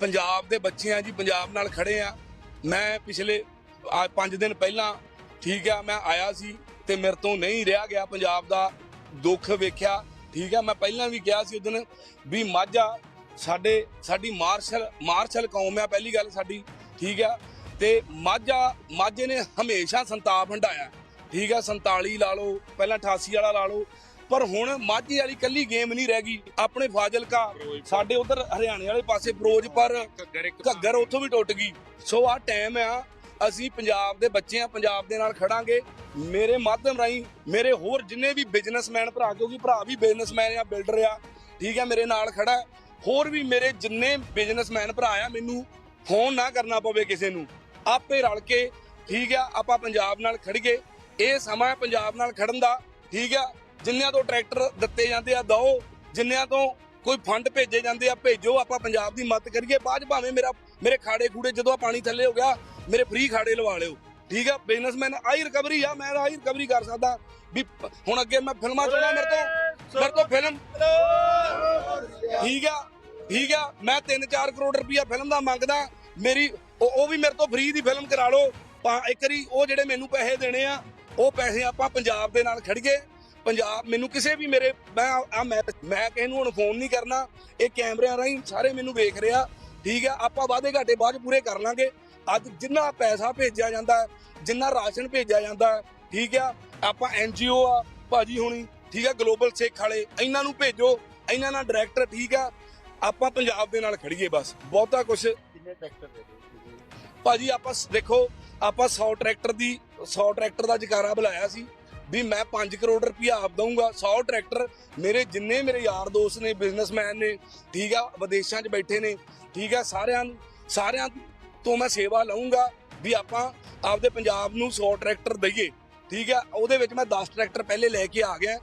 ਪੰਜਾਬ ਦੇ ਬੱਚੇ ਆ ਜੀ, ਪੰਜਾਬ ਨਾਲ ਖੜੇ ਆ। ਮੈਂ ਪਿਛਲੇ 5 ਦਿਨ ਪਹਿਲਾਂ ਠੀਕ ਆ, ਮੈਂ ਆਇਆ ਸੀ ਤੇ ਮੇਰੇ ਤੋਂ ਨਹੀਂ ਰਿਹਾ ਗਿਆ ਪੰਜਾਬ ਦਾ ਦੁੱਖ ਵੇਖਿਆ। ਠੀਕ ਆ, ਮੈਂ ਪਹਿਲਾਂ ਵੀ ਕਿਹਾ ਸੀ ਉਦੋਂ ਵੀ ਮਾਝਾ ਸਾਡੇ, ਸਾਡੀ ਮਾਰਸ਼ਲ ਮਾਰਸ਼ਲ ਕੌਮ ਆ ਪਹਿਲੀ ਗੱਲ ਸਾਡੀ, ਠੀਕ ਆ। ਤੇ ਮਾਝਾ ਮਾਝੇ ਨੇ ਹਮੇਸ਼ਾ ਸੰਤਾਪ ਹੰਡਾਇਆ ਠੀਕ ਆ 47 ਲਾ ਲਓ, ਪਹਿਲਾਂ 88 ਵਾਲਾ ਲਾ ਲਓ ਪਰ ਹੁਣ ਮਾਝੇ ਵਾਲੀ ਕੱਲੀ ਗੇਮ ਨਹੀਂ ਰਹਿ ਗਈ। ਆਪਣੇ ਫਾਜ਼ਿਲਕਾ, ਸਾਡੇ ਉਧਰ ਹਰਿਆਣੇ ਵਾਲੇ ਪਾਸੇ ਫਿਰੋਜ਼ਪੁਰ, ਘੱਗਰ ਉੱਥੋਂ ਵੀ ਟੁੱਟ ਗਈ। ਸੋ ਆਹ ਟਾਈਮ ਆ, ਅਸੀਂ ਪੰਜਾਬ ਦੇ ਬੱਚੇ ਆ, ਪੰਜਾਬ ਦੇ ਨਾਲ ਖੜਾਂਗੇ। ਮੇਰੇ ਮਾਧਿਅਮ ਰਾਹੀਂ, ਮੇਰੇ ਹੋਰ ਜਿੰਨੇ ਵੀ ਬਿਜ਼ਨਸਮੈਨ ਭਰਾ, ਕਿਉਂਕਿ ਭਰਾ ਵੀ ਬਿਜ਼ਨਸਮੈਨ ਆ ਬਿਲਡਰ ਆ, ਠੀਕ ਆ, ਮੇਰੇ ਨਾਲ ਖੜਾ ਹੋਰ ਵੀ ਮੇਰੇ ਜਿੰਨੇ ਬਿਜ਼ਨਸਮੈਨ ਭਰਾ ਆ, ਮੈਨੂੰ ਫੋਨ ਨਾ ਕਰਨਾ ਪਵੇ ਕਿਸੇ ਨੂੰ। ਆਪੇ ਰਲ ਕੇ, ਠੀਕ ਆ, ਆਪਾਂ ਪੰਜਾਬ ਨਾਲ ਖੜੀਏ ਇਹ ਸਮਾਂ ਪੰਜਾਬ ਨਾਲ ਖੜਨ ਦਾ, ਠੀਕ ਆ। ਜਿੰਨਿਆਂ ਤੋਂ ਟਰੈਕਟਰ ਦਿੱਤੇ ਜਾਂਦੇ ਆ ਦਓ, ਜਿੰਨਿਆਂ ਤੋਂ ਕੋਈ ਫੰਡ ਭੇਜੇ ਜਾਂਦੇ ਆ, ਭੇਜੋ, ਆਪਾਂ ਪੰਜਾਬ ਦੀ ਮਦਦ ਕਰੀਏ। ਬਾਅਦ ਭਾਵੇਂ ਮੇਰਾ, ਮੇਰੇ ਖਾੜੇ ਖੂੜੇ ਜਦੋਂ ਪਾਣੀ ਥੱਲੇ ਹੋ ਗਿਆ, ਮੇਰੇ ਫ੍ਰੀ ਖਾੜੇ ਲਵਾ ਲਿਓ। ਠੀਕ ਆ? ਬਿਜ਼ਨਸਮੈਨ ਆਈ ਰਿਕਵਰੀ ਆ, ਮੈਂ ਆਈ ਰਿਕਵਰੀ ਕਰ ਸਕਦਾ। ਵੀ ਹੁਣ ਅੱਗੇ ਮੈਂ ਫਿਲਮਾਂ ਚਾਹੁੰਦਾ ਮੇਰੇ ਤੋਂ ਮੇਰੇ ਤੋਂ ਫਿਲਮ ਠੀਕ ਆ? ਠੀਕ ਆ? ਮੈਂ 3-4 ਕਰੋੜ ਰੁਪਇਆ ਫਿਲਮ ਦਾ ਮੰਗਦਾ। ਮੇਰੀ, ਉਹ ਵੀ ਮੇਰੇ ਤੋਂ ਫ੍ਰੀ ਦੀ ਫਿਲਮ ਕਰਾ ਲਓ। ਪਾ, ਇੱਕ ਵਾਰੀ ਉਹ ਜਿਹੜੇ ਮੈਨੂੰ ਪੈਸੇ ਦੇਣੇ ਆ, ਉਹ ਪੈਸੇ ਆਪਾਂ ਪੰਜਾਬ ਦੇ ਨਾਲ ਖੜੀਏ। ਪੰਜਾਬ ਮੈਨੂੰ ਕਿਸੇ ਵੀ ਮੇਰੇ ਮੈਂ ਆ ਮੈਂ ਮੈਂ ਕਿਸੇ ਨੂੰ ਹੁਣ ਫੋਨ ਨਹੀਂ ਕਰਨਾ ਇਹ ਕੈਮਰਿਆਂ ਰਾਹੀਂ ਸਾਰੇ ਮੈਨੂੰ ਵੇਖ ਰਿਹਾ ਠੀਕ ਆ ਆਪਾਂ ਵਾਅਦੇ ਘਾਟੇ ਬਾਅਦ ਪੂਰੇ ਕਰ ਲਾਂਗੇ। ਅੱਜ ਜਿੰਨਾ ਪੈਸਾ ਭੇਜਿਆ ਜਾਂਦਾ ਹੈ, ਜਿੰਨਾ ਰਾਸ਼ਨ ਭੇਜਿਆ ਜਾਂਦਾ ਹੈ, ਠੀਕ ਆ ਆਪਾਂ ਐਨਜੀਓ ਆ ਭਾਜੀ ਹੁਣੀ ਠੀਕ ਆ ਗਲੋਬਲ ਸਿੱਖ ਵਾਲੇ ਇਹਨਾਂ ਨੂੰ ਭੇਜੋ ਇਹਨਾਂ ਨਾਲ ਡਾਇਰੈਕਟਰ ਠੀਕ ਆ ਆਪਾਂ ਪੰਜਾਬ ਦੇ ਨਾਲ ਖੜੀਏ ਬਸ ਬਹੁਤਾ ਕੁਝ ਕਿੰਨੇ ਟਰੈਕਟਰ ਦੇ ਭਾਜੀ ਆਪਾਂ ਦੇਖੋ ਆਪਾਂ 100 ਟਰੈਕਟਰ ਦੀ 100 ਟਰੈਕਟਰ ਦਾ ਜਕਾਰਾ ਬੁਲਾਇਆ ਸੀ ਵੀ ਮੈਂ 5 ਕਰੋੜ ਰੁਪਇਆ ਆਪ ਦਊਂਗਾ 100 ਟਰੈਕਟਰ ਮੇਰੇ ਜਿੰਨੇ ਮੇਰੇ ਯਾਰ ਦੋਸਤ ਨੇ ਬਿਜ਼ਨਸਮੈਨ ਨੇ ਠੀਕ ਆ ਵਿਦੇਸ਼ਾਂ 'ਚ ਬੈਠੇ ਨੇ ਠੀਕ ਆ ਸਾਰਿਆਂ ਨੂੰ ਸਾਰਿਆਂ ਤੋਂ ਮੈਂ ਸੇਵਾ ਲਵਾਂਗਾ ਵੀ ਆਪਾਂ ਆਪਦੇ ਪੰਜਾਬ ਨੂੰ 100 ਟਰੈਕਟਰ ਦਈਏ ਠੀਕ ਆ ਉਹਦੇ ਵਿੱਚ ਮੈਂ 10 ਟਰੈਕਟਰ ਪਹਿਲੇ ਲੈ ਕੇ ਆ ਗਿਆ।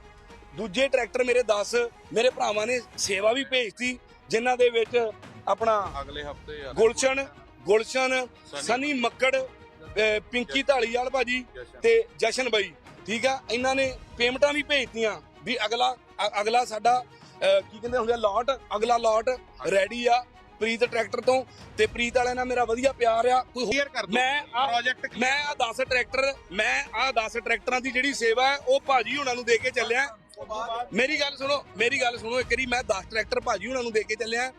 ਦੂਜੇ ਟਰੈਕਟਰ ਮੇਰੇ 10 ਮੇਰੇ ਭਰਾਵਾਂ ਨੇ ਸੇਵਾ ਵੀ ਭੇਜਤੀ ਜਿਨ੍ਹਾਂ ਦੇ ਵਿੱਚ ਆਪਣਾ ਅਗਲੇ ਹਫ਼ਤੇ ਯਾਰ ਗੁਲਸ਼ਨ ਗੁਲਸ਼ਨ ਸਨੀ ਮੱਕੜ ਪਿੰਕੀ ਢਾਲੀਵਾਲ ਭਾਜੀ ਤੇ ਜਸ਼ਨ ਬਾਈ। ਠੀਕ ਆ ਇਹਨਾਂ ਨੇ ਪੇਮੈਂਟਾਂ ਵੀ ਭੇਜਤੀਆਂ ਵੀ ਅਗਲਾ ਅਗਲਾ ਸਾਡਾ ਕੀ ਕਹਿੰਦੇ ਹੁੰਦੇ ਆ ਲਾਟ ਅਗਲਾ ਲਾਟ ਰੈਡੀ ਆ ਪ੍ਰੀਤ ਟਰੈਕਟਰ ਤੋਂ ਤੇ ਪ੍ਰੀਤ ਵਾਲਿਆਂ ਨਾਲ ਮੇਰਾ ਵਧੀਆ ਪਿਆਰ ਆ। ਕੋਈ ਹੋਰ- ਕਰ ਦਿਓ ਮੈਂ ਆ ਪ੍ਰੋਜੈਕਟ ਮੈਂ ਆ 10 ਟਰੈਕਟਰ ਮੈਂ ਆ 10 ਟਰੈਕਟਰਾਂ ਦੀ ਜਿਹੜੀ ਸੇਵਾ ਹੈ ਉਹ ਭਾਜੀ ਹੁਣਾਂ ਨੂੰ ਦੇ ਕੇ ਚੱਲਿਆ। ਮੇਰੀ ਗੱਲ ਸੁਣੋ ਮੇਰੀ ਗੱਲ ਸੁਣੋ ਇੱਕ ਵਾਰੀ ਮੈਂ 10 ਟਰੈਕਟਰ ਭਾਜੀ ਹੁਣਾਂ ਨੂੰ ਦੇ ਕੇ ਚੱਲਿਆ।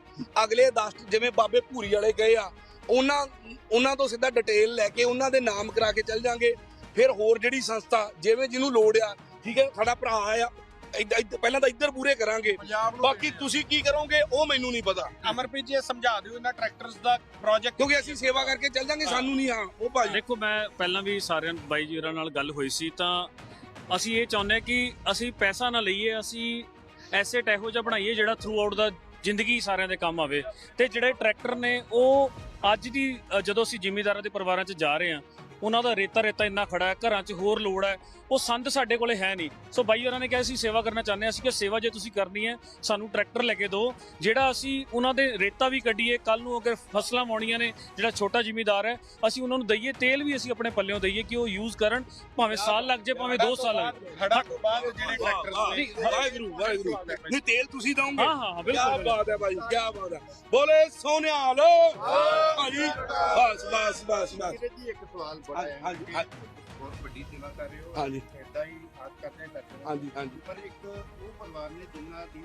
ਅਗਲੇ 10 ਜਿਵੇਂ ਬਾਬੇ ਭੂਰੀ ਵਾਲੇ ਗਏ ਆ ਉਹਨਾਂ ਉਹਨਾਂ ਤੋਂ ਸਿੱਧਾ ਡਿਟੇਲ ਲੈ ਕੇ ਉਹਨਾਂ ਦੇ ਨਾਮ ਕਰਾ ਕੇ ਚੱਲ ਜਾਾਂਗੇ। ਫਿਰ ਹੋਰ ਜਿਹੜੀ ਸੰਸਥਾ ਜਿਵੇਂ ਜਿਹਨੂੰ ਲੋੜ ਆ ਠੀਕ ਹੈ ਸਾਡਾ ਭਰਾ ਆ ਪਹਿਲਾਂ ਤਾਂ ਇੱਧਰ ਪੂਰੇ ਕਰਾਂਗੇ। ਬਾਕੀ ਤੁਸੀਂ ਕੀ ਕਰੋਗੇ ਉਹ ਮੈਨੂੰ ਨਹੀਂ ਪਤਾ। ਅਮਰਪ੍ਰੀਤ ਜੀ ਸਮਝਾ ਦਿਓ ਇਹਨਾਂ ਟਰੈਕਟਰਸ ਦਾ ਪ੍ਰੋਜੈਕਟ ਕਿਉਂਕਿ ਅਸੀਂ ਸੇਵਾ ਕਰਕੇ ਚੱਲ ਜਾਾਂਗੇ ਸਾਨੂੰ ਨਹੀਂ ਹਾਂ ਉਹ ਭਾਜੀ। ਦੇਖੋ ਮੈਂ ਪਹਿਲਾਂ ਵੀ ਸਾਰਿਆਂ ਬਾਈ ਜੀ ਹੋਰਾਂ ਨਾਲ ਗੱਲ ਹੋਈ ਸੀ ਤਾਂ ਅਸੀਂ ਇਹ ਚਾਹੁੰਦੇ ਹਾਂ ਕਿ ਅਸੀਂ ਪੈਸਾ ਨਾ ਲਈਏ ਅਸੀਂ ਐਸੇਟ ਇਹੋ ਜਿਹਾ ਬਣਾਈਏ ਜਿਹੜਾ ਥਰੂ ਆਊਟ ਦਾ ਜ਼ਿੰਦਗੀ ਸਾਰਿਆਂ ਦੇ ਕੰਮ ਆਵੇ। ਤੇ ਜਿਹੜੇ ਟਰੈਕਟਰ ਨੇ ਉਹ ਅੱਜ ਦੀ ਜਦੋਂ ਅਸੀਂ ਜ਼ਿਮੀਂਦਾਰਾਂ ਦੇ ਪਰਿਵਾਰਾਂ 'ਚ ਜਾ ਰਹੇ ਹਾਂ ਉਹਨਾਂ ਦਾ ਰੇਤਾ ਰੇਤਾ ਇੰਨਾ ਖੜਾ ਹੈ ਘਰਾਂ 'ਚ ਹੋਰ ਲੋੜ ਹੈ। ਉਹ ਸੰਦ ਸਾਡੇ ਕੋਲੇ ਹੈ ਨਹੀਂ। ਸੋ ਬਾਈ ਹੋਰਾਂ ਨੇ ਕਿਹਾ ਸੀ ਸੇਵਾ ਕਰਨਾ ਚਾਹੁੰਦੇ ਹਾਂ ਅਸੀਂ ਕਿ ਸੇਵਾ ਜੇ ਤੁਸੀਂ ਕਰਨੀ ਹੈ ਸਾਨੂੰ ਟਰੈਕਟਰ ਲੈ ਕੇ ਦਿਓ। ਜਿਹੜਾ ਅਸੀਂ ਉਹਨਾਂ ਦੇ ਰੇਤਾ ਵੀ ਕੱਢੀਏ ਕੱਲ ਨੂੰ ਅਗਰ ਫਸਲਾਂ ਵਾਉਣੀਆਂ ਨੇ ਜਿਹੜਾ ਛੋਟਾ ਜ਼ਿਮੀਂਦਾਰ ਹੈ ਅਸੀਂ ਉਹਨਾਂ ਨੂੰ ਦਈਏ ਤੇਲ ਵੀ ਅਸੀਂ ਆਪਣੇ ਪੱਲਿਓਂ ਦਈਏ ਕਿ ਉਹ ਯੂਜ਼ ਕਰਨ ਭਾਵੇਂ ਸਾਲ ਲੱਗ ਜਾਏ ਭਾਵੇਂ 2 ਸਾਲ ਲੱਗ ਜਾਏ। ਹੜਾ ਤੋਂ ਬਾਅਦ ਜਿਹੜੇ ਨਹੀਂ, ਵਾਹਿਗੁਰੂ ਵਾਹਿਗੁਰੂ। ਨਹੀਂ ਤੇਲ ਤੁਸੀਂ ਦਓਗੇ। ਹਾਂ ਹਾਂ ਕੀ ਬਿਲਕੁਲ ਬਾਤ ਹੈ ਭਾਈ ਕੀ ਬਾਤ ਹੈ। ਬੋਲੇ ਸੋਨਿਆਲ। ਬਸ ਬਸ ਬਸ ਬਸ। ਵੀਰੇ ਜੀ ਇੱਕ ਸਵਾਲ ਬੜਾ ਹੈ ਹਾਂਜੀ, ਕਿ ਹਾਂਜੀ। ਬਹੁਤ ਵੱਡੀ ਸੇਵਾ ਕਰ ਰਹੇ ਹੋ। ਹਾਂਜੀ। ਏਦਾਂ ਹੀ ਆਸ ਕਰਦੇ ਹਾਂ ਕਰਦੇ ਰਹੋ। ਹਾਂਜੀ ਹਾਂਜੀ। ਪਰ ਇੱਕ ਉਹ ਪਰਿਵਾਰ ਨੇ ਜਿਨ੍ਹਾਂ ਦੀ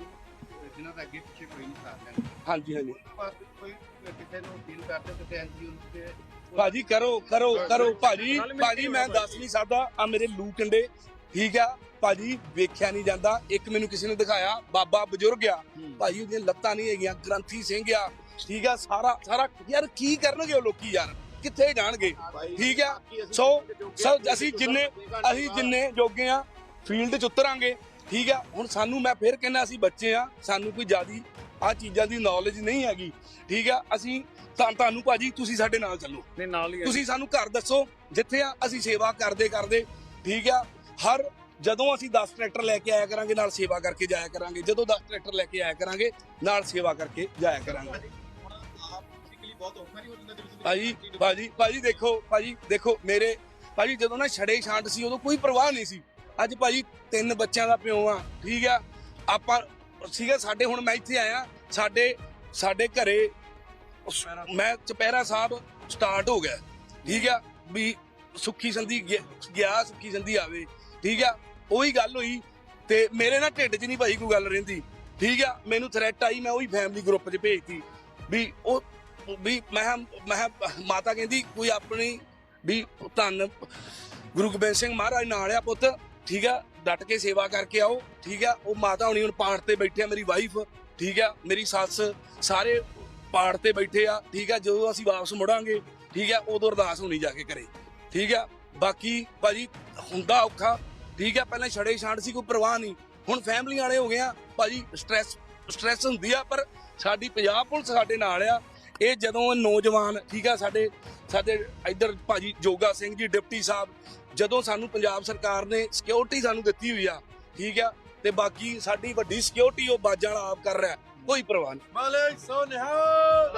ਜਿਨ੍ਹਾਂ ਦਾ ਅੱਗੇ ਪਿੱਛੇ ਕੋਈ ਨਹੀਂ ਸਾਥ ਲੈਂਦਾ ਹਾਂਜੀ ਹਾਂਜੀ। ਪਰ ਕੋਈ ਕਿਸੇ ਨੂੰ ਫੀਲ ਕਰਦੇ ਕਿਸੇ ਐਨਜੀਓ ਨੂੰ ਤੇ ਭਾਜੀ ਕਰੋ ਕਰੋ ਕਰੋ। ਭਾਜੀ ਭਾਜੀ ਮੈਂ ਦੱਸ ਨਹੀਂ ਸਕਦਾ। ਆ ਮੇਰੇ ਲੂ ਕੰਡੇ। ਠੀਕ ਆ? ਭਾਜੀ ਵੇਖਿਆ ਨਹੀਂ ਜਾਂਦਾ। ਇੱਕ ਮੈਨੂੰ ਕਿਸੇ ਨੇ ਦਿਖਾਇਆ। ਬਾਬਾ ਬਜ਼ੁਰਗ ਆ। ਭਾਜੀ ਉਹਦੀਆਂ ਲੱਤਾਂ ਨਹੀਂ ਹੈਗੀਆਂ। ਗ੍ਰੰਥੀ ਸਿੰਘ ਆ। ਠੀਕ ਆ ਸਾਰਾ ਸਾਰਾ ਯਾਰ ਕੀ ਕਰਨਗੇ ਉਹ ਲੋਕੀ ਯਾਰ? ਕਿੱਥੇ ਜਾਣਗੇ? ਠੀਕ ਆ? ਸੋ ਸੋ ਅਸੀਂ ਜਿੰਨੇ ਅਸੀਂ ਜਿੰਨੇ ਜੋਗੇ ਆ ਫੀਲਡ 'ਚ ਉਤਰਾਂਗੇ ਠੀਕ ਆ? ਹੁਣ ਸਾਨੂੰ ਮੈਂ ਫਿਰ ਕਹਿੰਦਾ ਅਸੀਂ ਬੱਚੇ ਆ ਸਾਨੂੰ ਕੋਈ ਜ਼ਿਆਦੀ ਆ ਚੀਜ਼ਾਂ ਦੀ ਨੌਲੇਜ ਨਹੀਂ ਹੈਗੀ ਠੀਕ ਆ? ਅਸੀਂ ਤਾਂ ਤੁਹਾਨੂੰ ਭਾਜੀ ਤੁਸੀਂ ਸਾਡੇ ਨਾਲ ਚੱਲੋ। ਨੇ ਨਾਲ ਹੈ। ਤੁਸੀਂ ਸਾਨੂੰ ਘਰ ਦੱਸੋ ਜਿੱਥੇ ਆ ਅਸੀਂ ਸੇਵਾ ਕਰਦੇ ਕਰਦੇ ਠੀਕ ਆ? ਹਰ ਜਦੋਂ ਅਸੀਂ 10 ਟਰੈਕਟਰ ਲੈ ਕੇ ਆਇਆ ਕਰਾਂਗੇ ਨਾਲ ਸੇਵਾ ਕਰਕੇ ਜਾਇਆ ਕਰਾਂਗੇ। ਜਦੋਂ 10 ਟਰੈਕਟਰ ਲੈ ਕੇ ਆਇਆ ਕਰਾਂਗੇ ਨਾਲ ਸੇਵਾ ਕਰਕੇ ਜਾਇਆ ਕਰਾਂਗੇ। ਬਹੁਤ ਔਖਾ ਨਹੀਂ ਹੋ ਜਾਂਦਾ ਜੇ ਤੁਸੀਂ ਭਾਜੀ ਭਾਜੀ ਭਾਜੀ ਦੇਖੋ ਭਾਜੀ ਦੇਖੋ ਮੇਰੇ ਭਾਜੀ ਜਦੋਂ ਨਾ ਛੜੇ ਛਾਂਟ ਸੀ ਉਦੋਂ ਕੋਈ ਪਰਵਾਹ ਨਹੀਂ ਸੀ। ਅੱਜ ਭਾਜੀ ਤਿੰਨ ਬੱਚਿਆਂ ਦਾ ਪਿਓ ਆ ਠੀਕ ਆ? ਆਪਾਂ ਸੀਗਾ ਸਾਡੇ ਹੁਣ ਮੈਂ ਇੱਥੇ ਆਇਆ ਸਾਡੇ ਸਾਡੇ ਘਰੇ ਮੈਂ ਚਪੈਰਾ ਸਾਹਿਬ ਸਟਾਰਟ ਹੋ ਗਿਆ ਠੀਕ ਆ? ਵੀ ਸੁੱਖੀ ਸੰਧੀ ਗਿਆ- ਗਿਆ ਸੁੱਖੀ ਸੰਧੀ ਆਵੇ ਠੀਕ ਆ? ਉਹੀ ਗੱਲ ਹੋਈ ਤੇ ਮੇਰੇ ਨਾਲ ਢਿੱਡ 'ਚ ਨਹੀਂ ਭਾਈ ਕੋਈ ਗੱਲ ਰਹਿੰਦੀ ਠੀਕ ਆ? ਮੈਨੂੰ ਥ੍ਰੈਟ ਆਈ ਮੈਂ ਉਹੀ ਫੈਮਿਲੀ ਗਰੁੱਪ 'ਚ ਭੇਜਤੀ ਵੀ ਉਹ ਵੀ ਮੈਂ ਕਿਹਾ- ਮੈਂ ਮਾਤਾ ਕਹਿੰਦੀ, ਕੋਈ ਆਪਣੀ ਵੀ ਧੰਨ ਗੁਰੂ ਗੋਬਿੰਦ ਸਿੰਘ ਮਹਾਰਾਜ ਨਾਲ ਆ ਪੁੱਤ, ਠੀਕ ਆ, ਡਟ ਕੇ ਸੇਵਾ ਕਰਕੇ ਆਓ, ਠੀਕ ਆ, ਉਹ ਮਾਤਾ ਹੁਣੀ ਹੁਣ ਪਾਠ ਤੇ ਬੈਠੇ ਆ, ਮੇਰੀ ਵਾਈਫ ਠੀਕ ਆ, ਮੇਰੀ ਸੱਸ, ਸਾਰੇ ਪਾਠ ਤੇ ਬੈਠੇ ਆ, ਠੀਕ ਆ, ਜਦੋਂ ਅਸੀਂ ਵਾਪਸ ਮੁੜਾਂਗੇ, ਠੀਕ ਆ, ਉਦੋਂ ਅਰਦਾਸ ਹੋਣੀ ਜਾ ਕੇ ਕਰੇ ਠੀਕ ਆ, ਬਾਕੀ ਭਾਜੀ ਹੁੰਦਾ ਔਖਾ, ਠੀਕ ਆ, ਪਹਿਲਾਂ ਛੜੇ ਛਾਂਡ ਸੀ, ਕੋਈ ਪਰਵਾਹ ਨਹੀਂ, ਹੁਣ ਫੈਮਲੀ ਵਾਲੇ ਹੋ ਗਏ ਆ, ਭਾਜੀ ਸਟ੍ਰੈਸ ਸਟ੍ਰੈਸ ਹੁੰਦੀ ਆ, ਪਰ ਸਾਡੀ ਪੰਜਾਬ ਪੁਲਿਸ ਸਾਡੇ ਨਾਲ ਆ ਇਹ ਜਦੋਂ ਨੌਜਵਾਨ ਠੀਕ ਆ ਸਾਡੇ ਸਾਡੇ ਇੱਧਰ ਭਾਜੀ ਜੋਗਾ ਸਿੰਘ ਜੀ ਡਿਪਟੀ ਸਾਹਿਬ ਜਦੋਂ ਸਾਨੂੰ ਪੰਜਾਬ ਸਰਕਾਰ ਨੇ ਸਿਕਿਉਰਿਟੀ ਸਾਨੂੰ ਦਿੱਤੀ ਹੋਈ ਆ ਠੀਕ ਆ ਤੇ ਬਾਕੀ ਸਾਡੀ ਵੱਡੀ ਸਿਕਿਉਰਿਟੀ ਉਹ ਬਾਜਾਂ ਵਾਲਾ ਆਪ ਕਰ ਰਿਹਾ ਕੋਈ ਪਰਵਾਹ ਨਹੀਂ। ਮਾਲਕ ਸੋ ਨਿਹਾਲ।